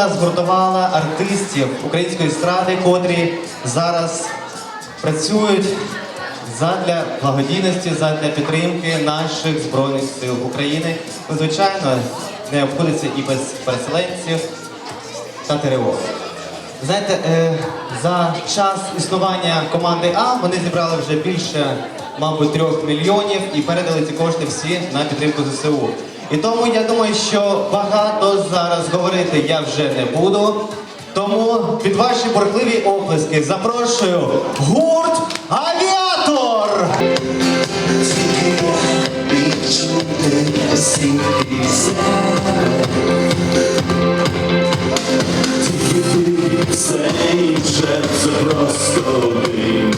команда згуртувала артистів української естради, котрі зараз працюють задля благодійності, задля підтримки наших збройних сил України. Звичайно, не обходиться і без переселенців та ТРО. Знаєте, е, за час існування команди А вони зібрали вже більше, мабуть, трьох мільйонів і передали ці кошти всі на підтримку ЗСУ. І тому я думаю, що багато зараз говорити я вже не буду. Тому під ваші боркливі оплески запрошую гурт Авіатор! Цей вже це просто дим.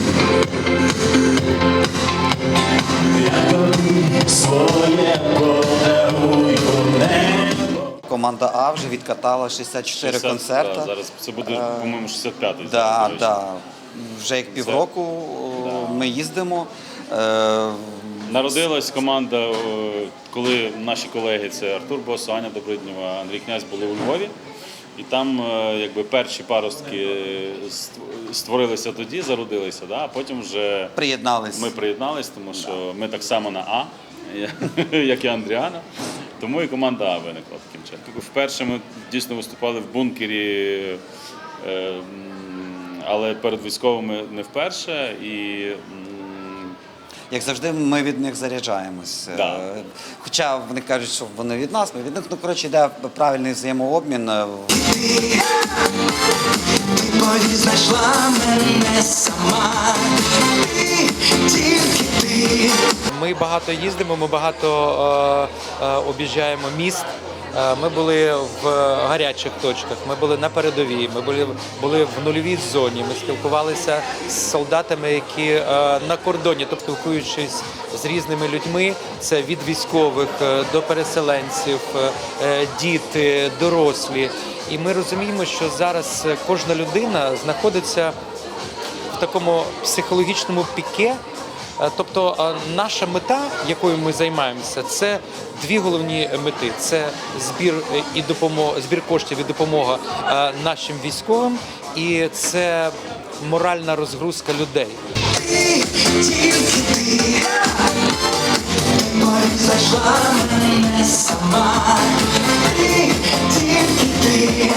Команда А вже відкатала 64 60, концерти. да, зараз це буде, по-моєму, 65-й. Да, да. Вже як півроку о, ми їздимо. Е, Народилась команда, е, коли наші колеги, це Артур Бос, Аня Добриднєва, Андрій Князь були у Львові. І там е, якби перші паростки створилися тоді, зародилися, да? а потім вже Приєднались. ми приєднались, тому що ми так само на А, як і Андріана. Тому і команда А виникла таким чином. Вперше ми дійсно виступали в бункері, е, але перед військовими не вперше. І Як завжди, ми від них заряджаємось. Да. Е, Хоча вони кажуть, що вони від нас, ми від них. Ну, коротше, йде правильний взаємообмін. Тобі знайшла мене сама, ти, тільки ти. Ми багато їздимо, ми багато е, е, об'їжджаємо міст. Е, Ми були в гарячих точках, ми були на передовій, ми були, були в нульовій зоні. Ми спілкувалися з солдатами, які е, на кордоні, тобто спілкуючись з різними людьми, це від військових е, до переселенців, діти, дорослі. І ми розуміємо, що зараз кожна людина знаходиться в такому психологічному піке. Е, Тобто е, наша мета, якою ми займаємося, це дві головні мети: це збір е, і допомога, збір коштів і допомога нашим військовим, і це моральна розгрузка людей. Ти, тільки ти. Тобі знайшла мене сама, ти, тільки ти.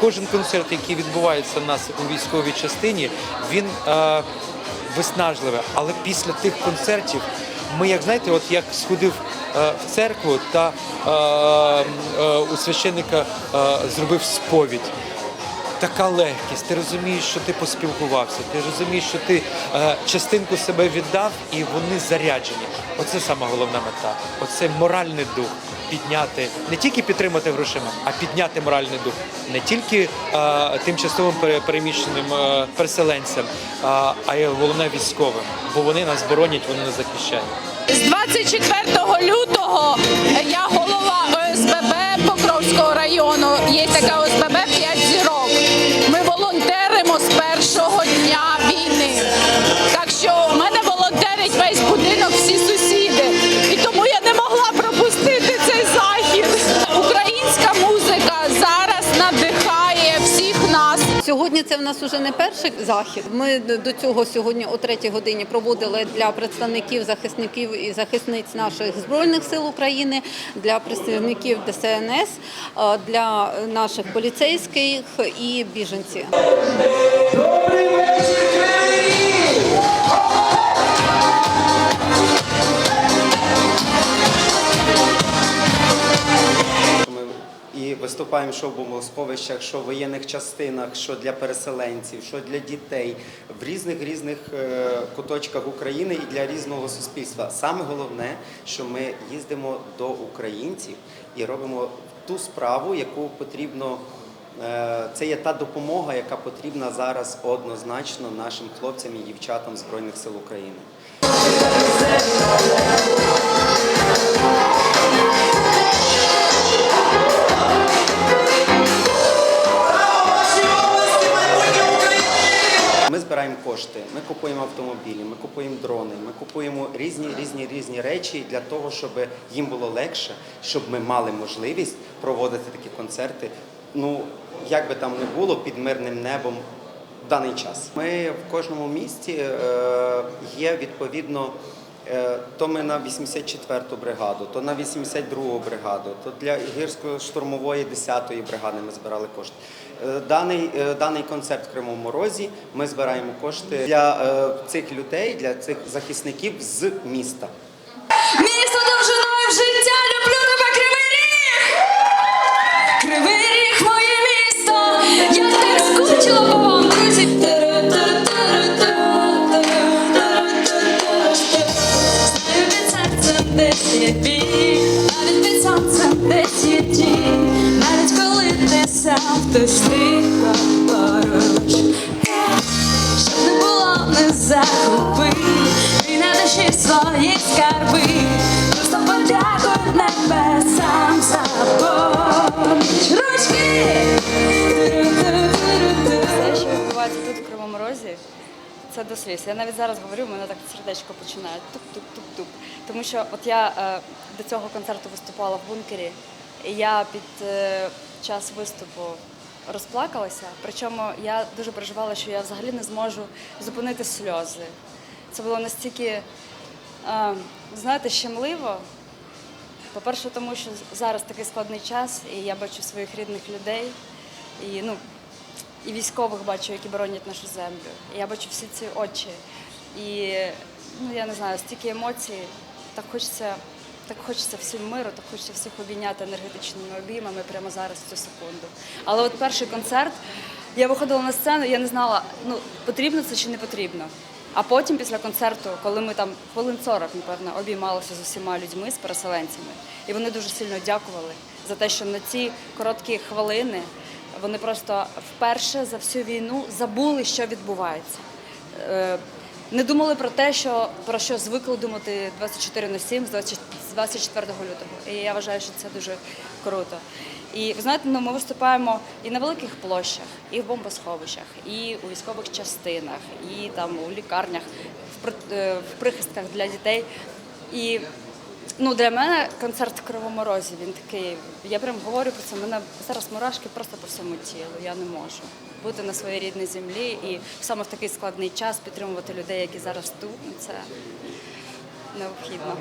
Кожен концерт, який відбувається у нас у військовій частині, він е, виснажливий. Але після тих концертів ми, як знаєте, от як сходив е, в церкву та е, е, у священника е, зробив сповідь. Така легкість, ти розумієш, що ти поспілкувався, ти розумієш, що ти е, частинку себе віддав, і вони заряджені. Оце сама головна мета. Оце моральний дух підняти, не тільки підтримати грошима, а підняти моральний дух не тільки е, тимчасовим пере- переміщеним е, переселенцям, а, а й головне військовим, бо вони нас боронять, вони нас захищають. З 24 лютого я голова ОСББ Покровського району. Є така ОСББ 5 зірок. Це в нас уже не перший захід. Ми до цього сьогодні о третій годині проводили для представників захисників і захисниць наших збройних сил України, для представників ДСНС, е, для наших поліцейських і біженців. Виступаємо що в бомбосховищах, що в воєнних частинах, що для переселенців, що для дітей в різних різних е, куточках України і для різного суспільства. Саме головне, що ми їздимо до українців і робимо ту справу, яку потрібно. е, Це є та допомога, яка потрібна зараз однозначно нашим хлопцям і дівчатам Збройних сил України. Збираємо кошти. Ми купуємо автомобілі, ми купуємо дрони, ми купуємо різні різні різні речі для того, щоб їм було легше, щоб ми мали можливість проводити такі концерти. Ну як би там не було під мирним небом в даний час. Ми в кожному місті е, є відповідно. е, То ми на 84-ту бригаду, то на 82-ту бригаду, то для гірсько-штурмової 10-ї бригади ми збирали кошти. Е, Даний, е, даний концерт в Кривому Розі ми збираємо кошти для е, цих людей, для цих захисників з міста. Місто довжиною в життя, люблю тебе, Кривий Ріг! Кривий Ріг, моє місто! Я так скучила по вам, друзі! Знаю під серцем десь є хтось тихо поруч. Щоб не було, не захопи, і на душі свої скарби, просто подякуй небесам за поміч. Ручки! Те, що відбувається тут в Кривому Розі, це до сліз. Я навіть зараз говорю, мене так сердечко починає туп-туп-туп-туп. Тому що от я е, до цього концерту виступала в бункері, і я під е, час виступу розплакалася. Причому я дуже переживала, що я взагалі не зможу зупинити сльози. Це було настільки, знаєте, щемливо. По-перше, тому що зараз такий складний час, і я бачу своїх рідних людей, і, ну, і військових бачу, які боронять нашу землю. І я бачу всі ці очі. І ну, я не знаю, стільки емоцій, так хочеться, так хочеться всім миру, так хочеться всіх обійняти енергетичними обіймами прямо зараз, в цю секунду. Але от перший концерт, я виходила на сцену, я не знала, ну, потрібно це чи не потрібно. А потім, після концерту, коли ми там хвилин 40, напевно, обіймалися з усіма людьми, з переселенцями, і вони дуже сильно дякували за те, що на ці короткі хвилини вони просто вперше за всю війну забули, що відбувається. Не думали про те, що про що звикли думати 24 на 7 з 24 лютого. І я вважаю, що це дуже круто. І ви знаєте, ну, ми виступаємо і на великих площах, і в бомбосховищах, і у військових частинах, і там у лікарнях, в, е, прихистках для дітей. І ну, для мене концерт в Кривому він такий. Я прям говорю про це. Мене зараз мурашки просто по всьому тілу. Я не можу бути на своїй рідній землі і саме в такий складний час підтримувати людей, які зараз тут. Це необхідно.